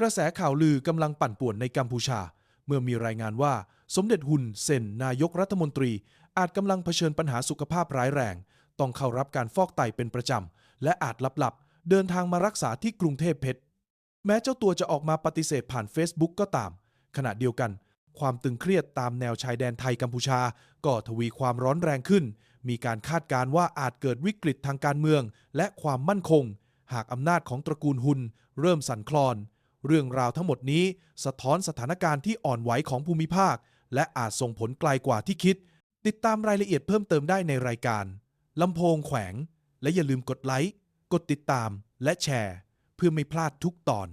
กระแสข่าวลือกำลังปั่นป่วนในกัมพูชา เมื่อมีรายงานว่าสมเด็จฮุนเซนนายกรัฐมนตรี อาจกำลังเผชิญปัญหาสุขภาพร้ายแรง ต้องเข้ารับการฟอกไตเป็นประจำ และอาจลับๆ เดินทางมารักษาที่กรุงเทพเพชร แม้เจ้าตัวจะออกมาปฏิเสธผ่าน Facebook ก็ตาม ขณะเดียวกัน ความตึงเครียดตามแนวชายแดนไทยกัมพูชา ก็ทวีความร้อนแรงขึ้น มีการคาดการณ์ว่าอาจเกิดวิกฤตทางการเมือง และความมั่นคง หากอำนาจของตระกูลฮุนเริ่มสั่นคลอน เรื่องราวทั้งหมดนี้สะท้อนสถานการณ์ที่อ่อนไหวของภูมิภาค และอาจส่งผลไกลกว่าที่คิด ติดตามรายละเอียดเพิ่มเติมได้ในรายการลำโพงแขวง และอย่าลืมกดไลค์ กดติดตาม และแชร์ เพื่อไม่พลาดทุกตอน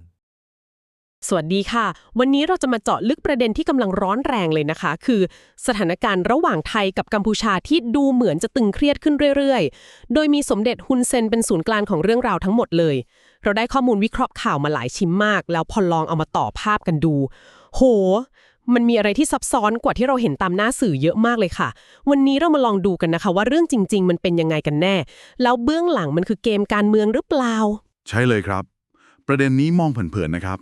สวัสดีค่ะ วันนี้เราจะมาเจาะลึกประเด็นที่กำลังร้อนแรงเลยนะคะ คือสถานการณ์ระหว่างไทยกับกัมพูชาที่ดูเหมือนจะตึงเครียดขึ้นเรื่อยๆ โดยมีสมเด็จฮุนเซนเป็นศูนย์กลางของเรื่องราวทั้งหมดเลย เราได้ข้อมูลวิเคราะห์ข่าวมาหลายชิ้นมาก แล้วพอลองเอามาต่อภาพกันดู โห มันมีอะไรที่ซับซ้อนกว่าที่เราเห็นตามหน้าสื่อเยอะมากเลยค่ะ วันนี้เรามาลองดูกันนะคะ ว่าเรื่องจริง ๆ มันเป็นยังไงกันแน่ แล้วเบื้องหลังมันคือเกมการเมืองหรือเปล่า ใช่เลยครับ ประเด็นนี้มองเผินๆนะครับ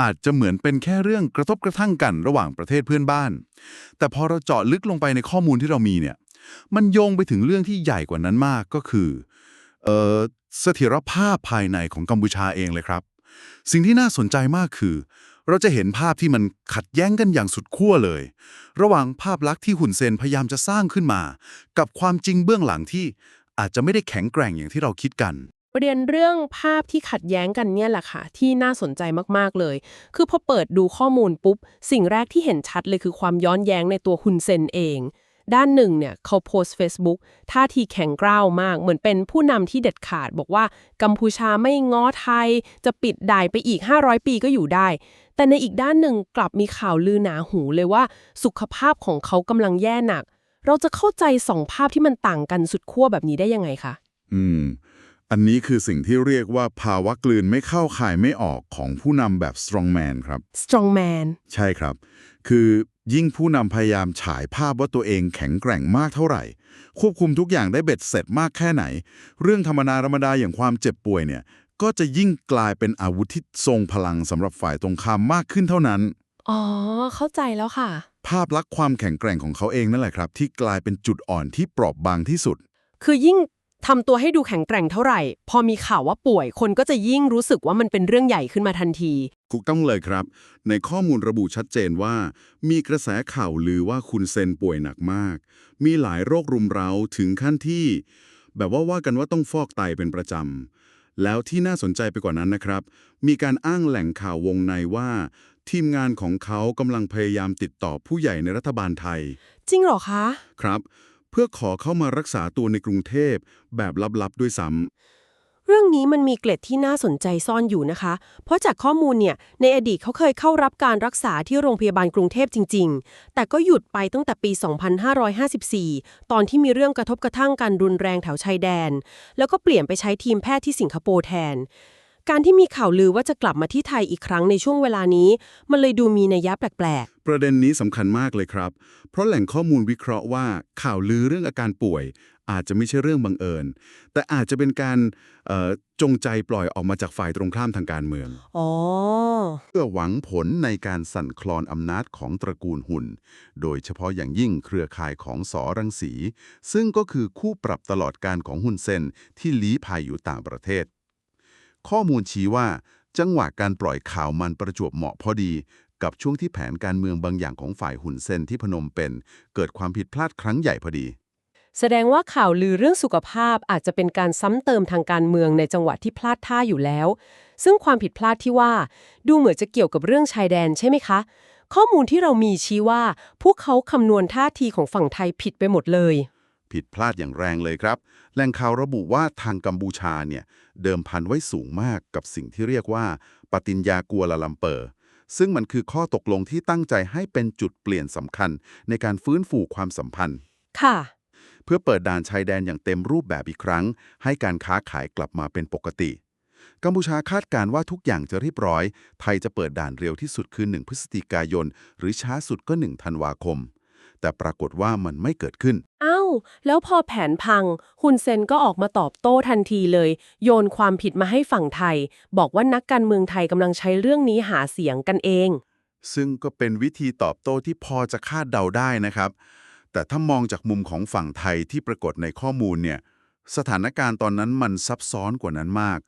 อาจจะเหมือนเป็นแค่เรื่องกระทบกระทั่งกันระหว่างประเทศเพื่อนบ้าน แต่พอเราเจาะลึกลงไปในข้อมูลที่เรามีเนี่ย มันโยงไปถึงเรื่องที่ใหญ่กว่านั้นมากก็คือเอ่อ เสถียรภาพภายในของกัมพูชาเองเลยครับ สิ่งที่น่าสนใจมากคือ เราจะเห็นภาพที่มันขัดแย้งกันอย่างสุดขั้วเลย ระหว่างภาพลักษณ์ที่หุ่นเซนพยายามจะสร้างขึ้นมา กับความจริงเบื้องหลังที่อาจจะไม่ได้แข็งแกร่งอย่างที่เราคิดกันประเด็นเรื่องภาพที่ขัดแย้งกันเนี่ยแหละค่ะ ที่น่าสนใจมาก ๆ เลย คือพอเปิดดูข้อมูลปุ๊บ สิ่งแรกที่เห็นชัดเลยคือความย้อนแย้งในตัวฮุนเซนเอง ด้านหนึ่งเนี่ยเขาโพสต์ Facebook ท่าทีแข็งกร้าวมาก เหมือนเป็นผู้นำที่เด็ดขาด บอกว่ากัมพูชาไม่ง้อไทย จะปิดด่ายไปอีก 500 ปีก็อยู่ได้ แต่ในอีกด้านหนึ่งกลับมีข่าวลือหนาหูเลยว่าสุขภาพของเขากำลังแย่หนัก เราจะเข้าใจสองภาพที่มันต่างกันสุดขั้วแบบนี้ได้ยังไงคะอืม อันนี้คือสิ่งที่เรียกว่าภาวะกลืนไม่เข้าข่ายไม่ออกของผู้นำแบบ strongman ครับ strongman ใช่ครับ คือ ยิ่งผู้นำพยายามฉายภาพว่าตัวเองแข็งแกร่งมากเท่าไหร่ ควบคุมทุกอย่างได้เบ็ดเสร็จมากแค่ไหน เรื่องธรรมดาธรรมดาอย่างความเจ็บป่วยเนี่ย ก็จะยิ่งกลายเป็นอาวุธที่ทรงพลังสำหรับฝ่ายตรงข้ามมากขึ้นเท่านั้น อ๋อ เข้าใจแล้วค่ะ ภาพลักษณ์ความแข็งแกร่งของเขาเองนั่นแหละครับ ที่กลายเป็นจุดอ่อนที่เปราะบางที่สุด คือยิ่ง ทำตัวให้ดูแข็งแกร่งเท่าไหร่ พอมีข่าวว่าป่วย คนก็จะยิ่งรู้สึกว่ามันเป็นเรื่องใหญ่ขึ้นมาทันที ถูกต้องเลยครับ ในข้อมูลระบุชัดเจนว่า มีกระแสข่าวลือว่าคุณเซนป่วยหนักมาก มีหลายโรครุมเร้าถึงขั้นที่ แบบว่าว่ากันว่าต้องฟอกไตเป็นประจำ แล้วที่น่าสนใจไปกว่านั้นนะครับ มีการอ้างแหล่งข่าววงในว่า ทีมงานของเขากำลังพยายามติดต่อผู้ใหญ่ในรัฐบาลไทย จริงเหรอคะ ครับเพื่อขอเข้ามารักษาตัวในกรุงเทพแบบลับๆด้วยซ้ำ เรื่องนี้มันมีเกล็ดที่น่าสนใจซ่อนอยู่นะคะ เพราะจากข้อมูลเนี่ยในอดีตเขาเคยเข้ารับการรักษาที่โรงพยาบาลกรุงเทพจริง ๆ แต่ก็หยุดไปตั้งแต่ปี 2554 ตอนที่มีเรื่องกระทบกระทั่งกันรุนแรงแถวชายแดน แล้วก็เปลี่ยนไปใช้ทีมแพทย์ที่สิงคโปร์แทน การที่มีข่าวลือว่าจะกลับมาที่ไทยอีกครั้งในช่วงเวลานี้ มันเลยดูมีนัยยะแปลกประเด็นนี้สำคัญมากเลยครับ เพราะแหล่งข้อมูลวิเคราะห์ว่า ข่าวลือเรื่องอาการป่วย อาจจะไม่ใช่เรื่องบังเอิญ แต่อาจจะเป็นการเอ่อจงใจปล่อยออกมาจากฝ่ายตรงข้ามทางการเมืองๆอ๋อเพื่อหวังผลในการสั่นคลอนอำนาจของตระกูลหุ่น โดยเฉพาะอย่างยิ่งเครือข่ายของสอรังสี ซึ่งก็คือคู่ปรับตลอดการของหุ่นเซนที่ลี้ภัยอยู่ต่างประเทศ ข้อมูลชี้ว่า จังหวะการปล่อยข่าวมันประจวบเหมาะพอดี กับช่วงที่แผนการเมืองบางอย่างของฝ่ายหุ่นเซนที่พนมเป็น เกิดความผิดพลาดครั้งใหญ่พอดี แสดงว่าข่าวลือเรื่องสุขภาพอาจจะเป็นการซ้ำเติมทางการเมืองในจังหวะที่พลาดท่าอยู่แล้ว ซึ่งความผิดพลาดที่ว่า ดูเหมือนจะเกี่ยวกับเรื่องชายแดนใช่ไหมคะ ข้อมูลที่เรามีชี้ว่า พวกเขาคำนวณท่าทีของฝั่งไทยผิดไปหมดเลย ผิดพลาดอย่างแรงเลยครับ แหล่งข่าวระบุว่าทางกัมพูชาเนี่ยเดิมพันไว้สูงมากกับสิ่งที่เรียกว่า ปฏิญญากัวลาลัมเปอร์ ซึ่งมันคือข้อตกลงที่ตั้งใจให้เป็นจุดเปลี่ยนสำคัญในการฟื้นฟูความสัมพันธ์ ค่ะ เพื่อเปิดด่านชายแดนอย่างเต็มรูปแบบอีกครั้ง ให้การค้าขายกลับมาเป็นปกติ กัมพูชาคาดการณ์ว่าทุกอย่างจะเรียบร้อย ไทยจะเปิดด่านเร็วที่สุดคือ 1 พฤศจิกายน หรือช้าสุดก็ 1 ธันวาคม แต่ปรากฏว่ามันไม่เกิดขึ้นอ้าว แล้วพอแผนพัง ฮุนเซนก็ออกมาตอบโต้ทันทีเลย โยนความผิดมาให้ฝั่งไทย บอกว่านักการเมืองไทยกำลังใช้เรื่องนี้หาเสียงกันเอง ซึ่งก็เป็นวิธีตอบโต้ที่พอจะคาดเดาได้นะครับ แต่ถ้ามองจากมุมของฝั่งไทยที่ปรากฏในข้อมูลเนี่ย สถานการณ์ตอนนั้นมันซับซ้อนกว่านั้นมาก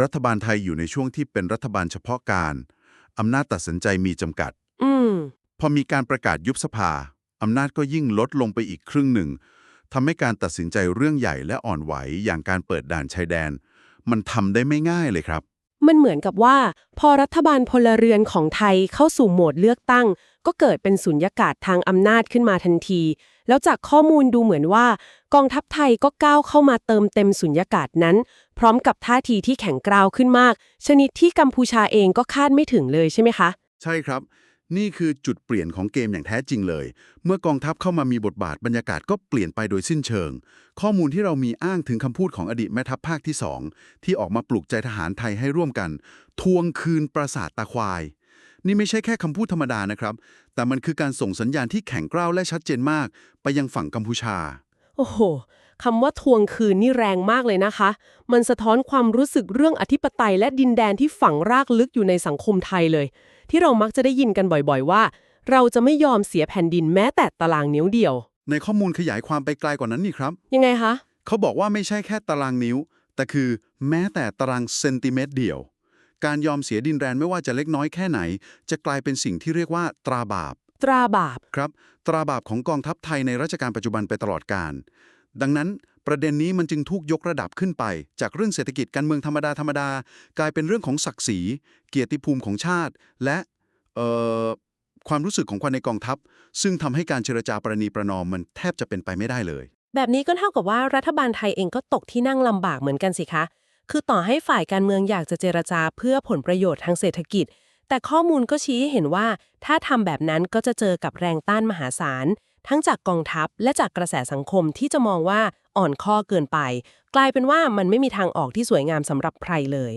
รัฐบาลไทยอยู่ในช่วงที่เป็นรัฐบาลเฉพาะการอำนาจตัดสินใจมีจำกัดอืมพอมีการประกาศยุบสภา อำนาจก็ยิ่งลดลงไปอีกครึ่งหนึ่งทำให้การตัดสินใจเรื่องใหญ่และอ่อนไหวอย่างการเปิดด่านชายแดน มันทำได้ไม่ง่ายเลยครับ มันเหมือนกับว่า พอรัฐบาลพลเรือนของไทยเข้าสู่โหมดเลือกตั้ง ก็เกิดเป็นสุญญากาศทางอำนาจขึ้นมาทันที แล้วจากข้อมูลดูเหมือนว่า กองทัพไทยก็ก้าวเข้ามาเติมเต็มสุญญากาศนั้น พร้อมกับท่าทีที่แข็งกร้าวขึ้นมาก ชนิดที่กัมพูชาเองก็คาดไม่ถึงเลยใช่ไหมคะ ใช่ครับ นี่คือจุดเปลี่ยนของเกมอย่างแท้จริงเลย เมื่อกองทัพเข้ามามีบทบาทบรรยากาศก็เปลี่ยนไปโดยสิ้นเชิง ข้อมูลที่เรามีอ้างถึงคำพูดของอดีตแม่ทัพภาคที่ 2 ที่ออกมาปลุกใจทหารไทยให้ร่วมกัน ทวงคืนปราสาทตาควาย นี่ไม่ใช่แค่คำพูดธรรมดานะครับ แต่มันคือการส่งสัญญาณที่แข็งกร้าวและชัดเจนมาก ไปยังฝั่งกัมพูชา โอ้โหคำว่าทวงคืนนี่แรงมากเลยนะคะ มันสะท้อนความรู้สึกเรื่องอธิปไตยและดินแดนที่ฝังรากลึกอยู่ในสังคมไทยเลย ที่เรามักจะได้ยินกันบ่อยๆว่า เราจะไม่ยอมเสียแผ่นดินแม้แต่ตารางนิ้วเดียว ในข้อมูลขยายความไปไกลกว่านั้นนี่ครับ ยังไงคะ เขาบอกว่าไม่ใช่แค่ตารางนิ้ว แต่คือแม้แต่ตารางเซนติเมตรเดียว การยอมเสียดินแดนไม่ว่าจะเล็กน้อยแค่ไหน จะกลายเป็นสิ่งที่เรียกว่าตราบาป ตราบาป ครับ ตราบาปของกองทัพไทยในรัชกาลปัจจุบันไปตลอดกาลดังนั้น ประเด็นนี้มันจึงถูกยกระดับขึ้นไป จากเรื่องเศรษฐกิจการเมืองธรรมดาธรรมดากลายเป็นเรื่องของศักดิ์ศรี เกียรติภูมิของชาติ และความรู้สึกของคนในกองทัพ ซึ่งทำให้การเจรจาประนีประนอมมันแทบจะเป็นไปไม่ได้เลย แบบนี้ก็เท่ากับว่ารัฐบาลไทยเองก็ตกที่นั่งลำบากเหมือนกันสิคะ คือต่อให้ฝ่ายการเมืองอยากจะเจรจาเพื่อผลประโยชน์ทางเศรษฐกิจ แต่ข้อมูลก็ชี้ให้เห็นว่า ถ้าทำแบบนั้นก็จะเจอกับแรงต้านมหาศาลทั้งจากกองทัพและจากกระแสสังคมที่จะมองว่า อ่อนข้อเกินไป กลายเป็นว่ามันไม่มีทางออกที่สวยงามสำหรับใครเลย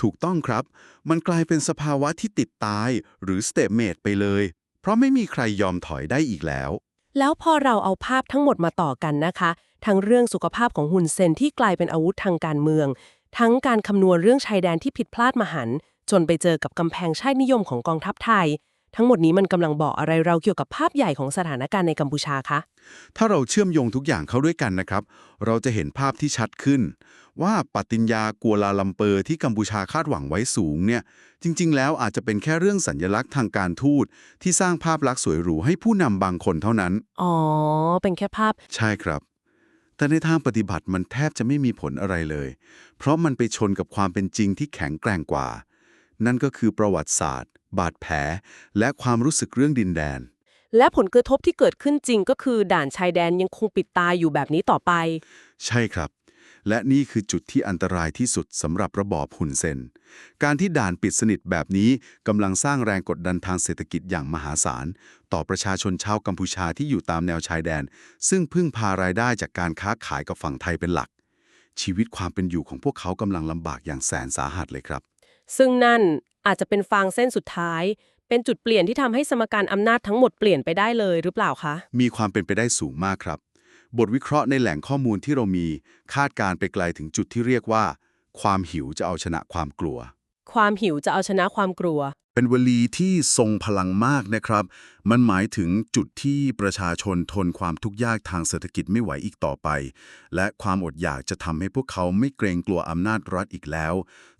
ถูกต้องครับ มันกลายเป็นสภาวะที่ติดตายหรือสเตปเมดไปเลย เพราะไม่มีใครยอมถอยได้อีกแล้ว แล้วพอเราเอาภาพทั้งหมดมาต่อกันนะคะ ทั้งเรื่องสุขภาพของฮุนเซนที่กลายเป็นอาวุธทางการเมือง ทั้งการคำนวณเรื่องชายแดนที่ผิดพลาดมหันต์จนไปเจอกับกำแพงชาตินิยมของกองทัพไทย ทั้งหมดนี้มันกำลังบอกอะไรเราเกี่ยวกับภาพใหญ่ของสถานการณ์ในกัมพูชาคะ ถ้าเราเชื่อมโยงทุกอย่างเข้าด้วยกันนะครับ เราจะเห็นภาพที่ชัดขึ้น ว่าปฏิญญากัวลาลัมเปอร์ที่กัมพูชาคาดหวังไว้สูงเนี่ย จริง ๆ แล้วอาจจะเป็นแค่เรื่องสัญญลักษณ์ทางการทูตที่สร้างภาพลักษณ์สวยหรูให้ผู้นำบางคนเท่านั้น อ๋อ เป็นแค่ภาพ ใช่ครับ แต่ในทางปฏิบัติมันแทบจะไม่มีผลอะไรเลย เพราะมันไปชนกับความเป็นจริงที่แข็งแกร่งกว่า นั่นก็คือประวัติศาสตร์ บาดแผล และความรู้สึกเรื่องดินแดน และผลกระทบที่เกิดขึ้นจริงก็คือด่านชายแดนยังคงปิดตายอยู่แบบนี้ต่อไป ใช่ครับ และนี่คือจุดที่อันตรายที่สุดสำหรับระบอบหุนเซน การที่ด่านปิดสนิทแบบนี้กำลังสร้างแรงกดดันทางเศรษฐกิจอย่างมหาศาล ต่อประชาชนชาวกัมพูชาที่อยู่ตามแนวชายแดน ซึ่งพึ่งพารายได้จากการค้าขายกับฝั่งไทยเป็นหลัก ชีวิตความเป็นอยู่ของพวกเขากำลังลำบากอย่างแสนสาหัสเลยครับ ซึ่งนั่นอาจจะเป็นฟางเส้นสุดท้าย เป็นจุดเปลี่ยนที่ทำให้สมการอำนาจทั้งหมดเปลี่ยนไปได้เลยหรือเปล่าคะ มีความเป็นไปได้สูงมากครับ บทวิเคราะห์ในแหล่งข้อมูลที่เรามี คาดการณ์ไปไกลถึงจุดที่เรียกว่า ความหิวจะเอาชนะความกลัว ความหิวจะเอาชนะความกลัว เป็นวลีที่ทรงพลังมากนะครับ มันหมายถึงจุดที่ประชาชนทนความทุกข์ยากทางเศรษฐกิจไม่ไหวอีกต่อไป และความอดอยากจะทำให้พวกเขาไม่เกรงกลัวอำนาจรัฐอีกแล้ว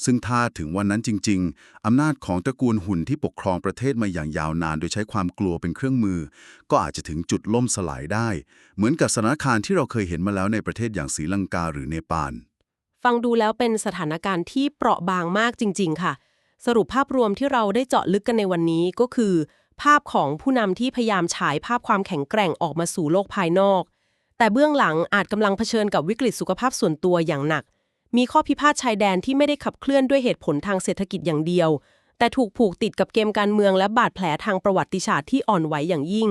ซึ่งถ้าถึงวันนั้นจริง ๆอำนาจของตระกูลหุ่นที่ปกครองประเทศมาอย่างยาวนาน โดยใช้ความกลัวเป็นเครื่องมือ ก็อาจจะถึงจุดล่มสลายได้ เหมือนกับสถานการณ์ที่เราเคยเห็นมาแล้วในประเทศอย่างศรีลังกาหรือเนปาล ฟังดูแล้วเป็นสถานการณ์ที่เปราะบางมากจริง ๆ ค่ะ สรุปภาพรวมที่เราได้เจาะลึกกันในวันนี้ก็คือ ภาพของผู้นำที่พยายามฉายภาพความแข็งแกร่งออกมาสู่โลกภายนอก แต่เบื้องหลังอาจกำลังเผชิญกับวิกฤตสุขภาพส่วนตัวอย่างหนัก มีข้อพิพาทชายแดนที่ไม่ได้ขับเคลื่อนด้วยเหตุผลทางเศรษฐกิจอย่างเดียว แต่ถูกผูกติดกับเกมการเมืองและบาดแผลทางประวัติศาสตร์ที่อ่อนไหวอย่างยิ่ง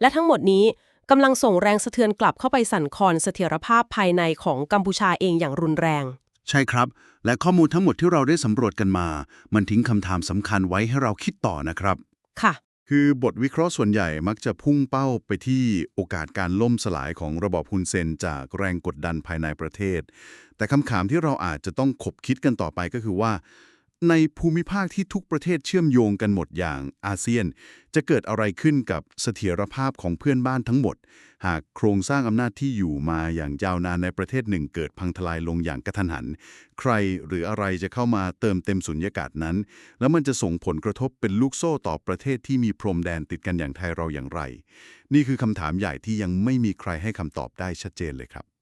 และทั้งหมดนี้ กำลังส่งแรงสะเทือนกลับเข้าไปสั่นคลอนเสถียรภาพภายในของกัมพูชาเองอย่างรุนแรง ใช่ครับ และข้อมูลทั้งหมดที่เราได้สำรวจกันมา มันทิ้งคำถามสำคัญไว้ให้เราคิดต่อนะครับ ค่ะ คือบทวิเคราะห์ส่วนใหญ่มักจะพุ่งเป้าไปที่โอกาสการล่มสลายของระบอบฮุนเซนจากแรงกดดันภายในประเทศ แต่คำถามที่เราอาจจะต้องขบคิดกันต่อไปก็คือว่า ในภูมิภาคที่ทุกประเทศเชื่อมโยงกันหมดอย่างอาเซียน จะเกิดอะไรขึ้นกับเสถียรภาพของเพื่อนบ้านทั้งหมด หากโครงสร้างอำนาจที่อยู่มาอย่างยาวนานในประเทศหนึ่งเกิดพังทลายลงอย่างกระทันหัน ใครหรืออะไรจะเข้ามาเติมเต็มสุญญากาศนั้น แล้วมันจะส่งผลกระทบเป็นลูกโซ่ต่อประเทศที่มีพรมแดนติดกันอย่างไทยเราอย่างไร นี่คือคำถามใหญ่ที่ยังไม่มีใครให้คำตอบได้ชัดเจนเลยครับ